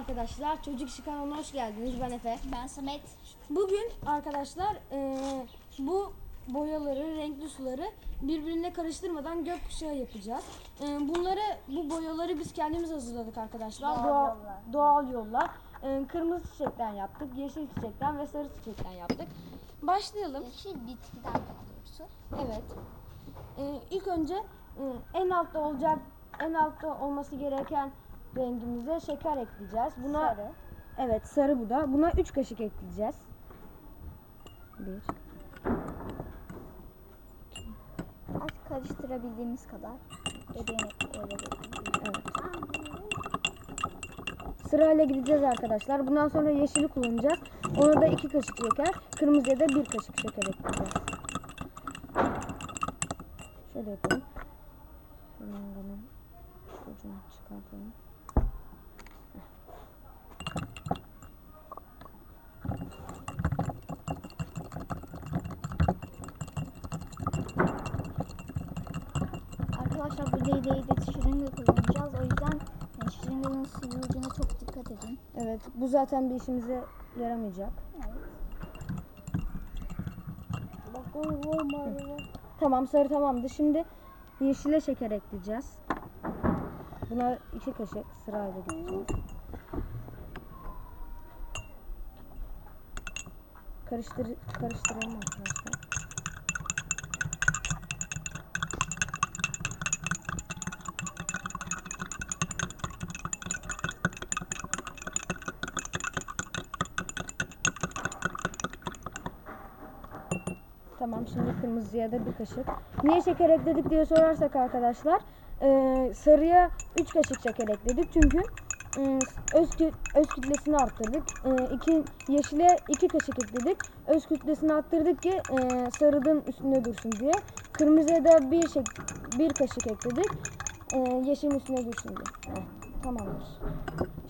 arkadaşlar. Çocuk İşi kanalına hoş geldiniz. Ben Efe. Ben Samet. Bugün arkadaşlar e, bu boyaları, renkli suları birbirine karıştırmadan gökkuşağı yapacağız. E, bunları, bu boyaları biz kendimiz hazırladık arkadaşlar. Doğal Doğal, yolla. doğal yolla. E, kırmızı çiçekten yaptık, yeşil çiçekten ve sarı çiçekten yaptık. Başlayalım. Yeşil bitkiden daha doğrusu. Evet. Ee, ilk önce e, en altta olacak, en altta olması gereken rengimize şeker ekleyeceğiz. Buna Sarı. Evet, sarı bu da. Buna 3 kaşık ekleyeceğiz. 1 Az karıştırabildiğimiz kadar. Evet. Sırayla gideceğiz arkadaşlar. Bundan sonra yeşili kullanacağız. Ona da 2 kaşık şeker, kırmızıya da 1 kaşık şeker ekleyeceğiz. Şöyle yapalım. Şunun ucunu çıkartalım. Arkadaşlar bu değdeyi de şırınga kullanacağız. O yüzden yani şırınganın ucuna çok dikkat edin. Evet, bu zaten bir işimize yaramayacak. Tamam sarı tamamdı. Şimdi yeşile şeker ekleyeceğiz. Buna iki kaşık sırayla gideceğiz. Karıştır karıştıralım arkadaşlar. Tamam şimdi kırmızıya da bir kaşık. Niye şeker ekledik diye sorarsak arkadaşlar e, sarıya 3 kaşık şeker ekledik çünkü e, öz, öz kütlesini arttırdık. E, iki, yeşile 2 kaşık ekledik. Öz kütlesini arttırdık ki e, sarının üstünde dursun diye. Kırmızıya da bir, şek, bir kaşık ekledik. E, yeşilin üstünde dursun diye. Tamamdır.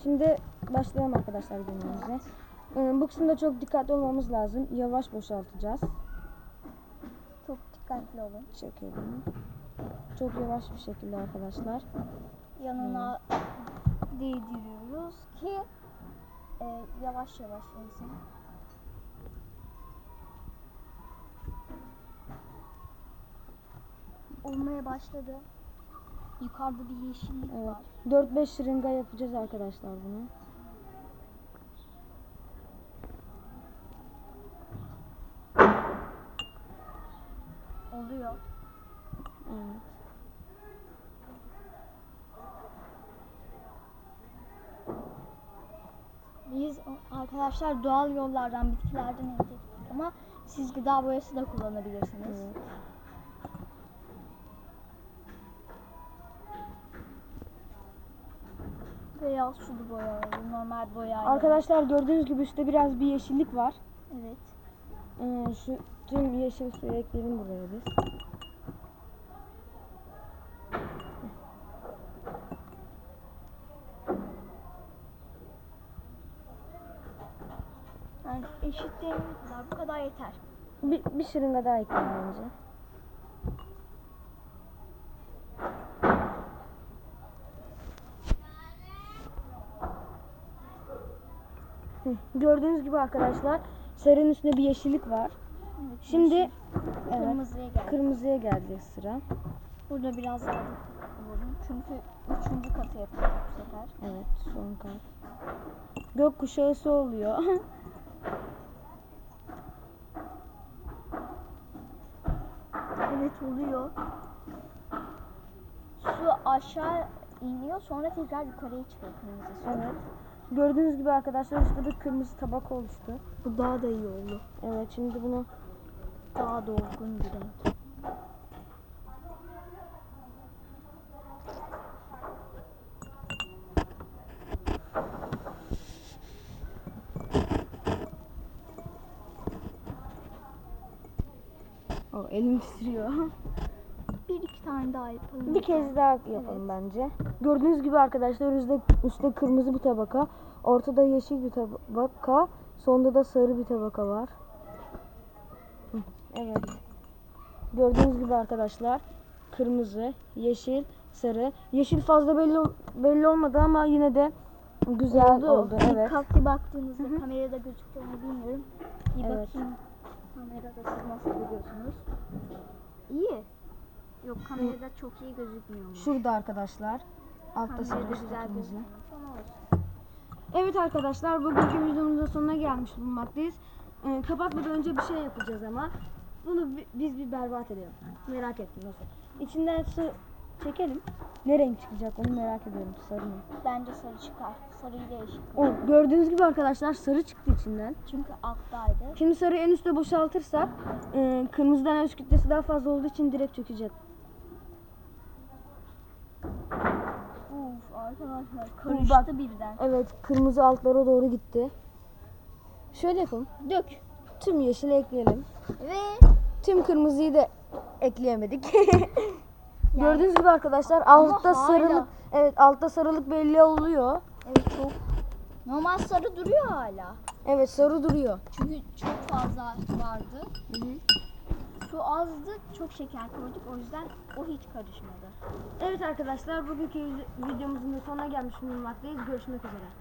Şimdi başlayalım arkadaşlar günümüze. E, bu kısımda çok dikkatli olmamız lazım. Yavaş boşaltacağız. Çok dikkatli olun. çekelim. Çok yavaş bir şekilde arkadaşlar. Yanına değdiriyoruz ki e, yavaş yavaş insin. Olmaya başladı. Yukarıda bir yeşillik Evet. var. 4-5 şırınga yapacağız arkadaşlar bunu. Oluyor. Evet. Biz arkadaşlar doğal yollardan bitkilerden elde ettik ama siz gıda boyası da kullanabilirsiniz. evet. Beyaz sulu boya, normal boya. Arkadaşlar gördüğünüz gibi üstte biraz bir yeşillik var. Evet. Ee, şu tüm yeşil suyu ekleyelim buraya biz. Yani eşitliğimiz kadar bu kadar yeter. Bir, bir şırınga daha ekleyelim bence. Gördüğünüz gibi arkadaşlar sarının üstünde bir yeşillik var. Evet, Şimdi evet, kırmızıya geldi. kırmızıya geldi sıra. Burada biraz daha olun. Çünkü üçüncü katı yapıyoruz bu sefer. Evet son kat. Gökkuşağısı oluyor. Evet oluyor. Su aşağı iniyor sonra tekrar yukarıya çıkıyor kırmızı su. evet. Gördüğünüz gibi arkadaşlar üstte bir kırmızı tabak oluştu. Bu daha da iyi oldu. Evet şimdi bunu Daha dolgun bir renk. o elim titriyor. Bir iki tane daha yapalım. bir kez daha yapalım bence. Gördüğünüz gibi arkadaşlar üstte, üstte kırmızı bir tabaka, ortada yeşil bir tabaka, sonda da sarı bir tabaka var. Hı, Evet. Gördüğünüz gibi arkadaşlar kırmızı, yeşil, sarı. Yeşil fazla belli belli olmadı ama yine de Güzel oldu, evet. Dikkatli baktığınızda kamerada gözüktüğünü bilmiyorum. Bir Evet. bakayım. Kamerada siz nasıl görüyorsunuz? İyi. Yok kamerada çok iyi gözükmüyormuş. Şurada arkadaşlar. Altta sarı güzel olsun. Evet arkadaşlar bugünkü videomuzun sonuna gelmiş bulunmaktayız. Ee, kapatmadan önce bir şey yapacağız ama bunu bi- biz bir berbat edelim. Merak ettim nasıl. İçinden su çekelim. Ne renk çıkacak onu merak ediyorum sarı mı? Bence sarı çıkar. Sarıyı değişik. O gördüğünüz gibi arkadaşlar sarı çıktı içinden. Çünkü alttaydı. Şimdi sarı en üstte boşaltırsak e, kırmızıdan öz kütlesi daha fazla olduğu için direkt çökecek. Uf arkadaşlar karıştı bak. birden. Evet kırmızı altlara doğru gitti. Şöyle yapalım. Dök. Tüm yeşili ekleyelim. Ve Tüm kırmızıyı da ekleyemedik. Gördüğünüz gibi arkadaşlar altta hala. sarılık evet altta sarılık belli oluyor. evet çok normal sarı duruyor hala. Evet sarı duruyor. Çünkü çok fazla vardı. Su azdı, çok şeker koyduk. O yüzden o hiç karışmadı. Evet arkadaşlar bugünkü videomuzun da sonuna gelmiş bulunmaktayız. Görüşmek üzere.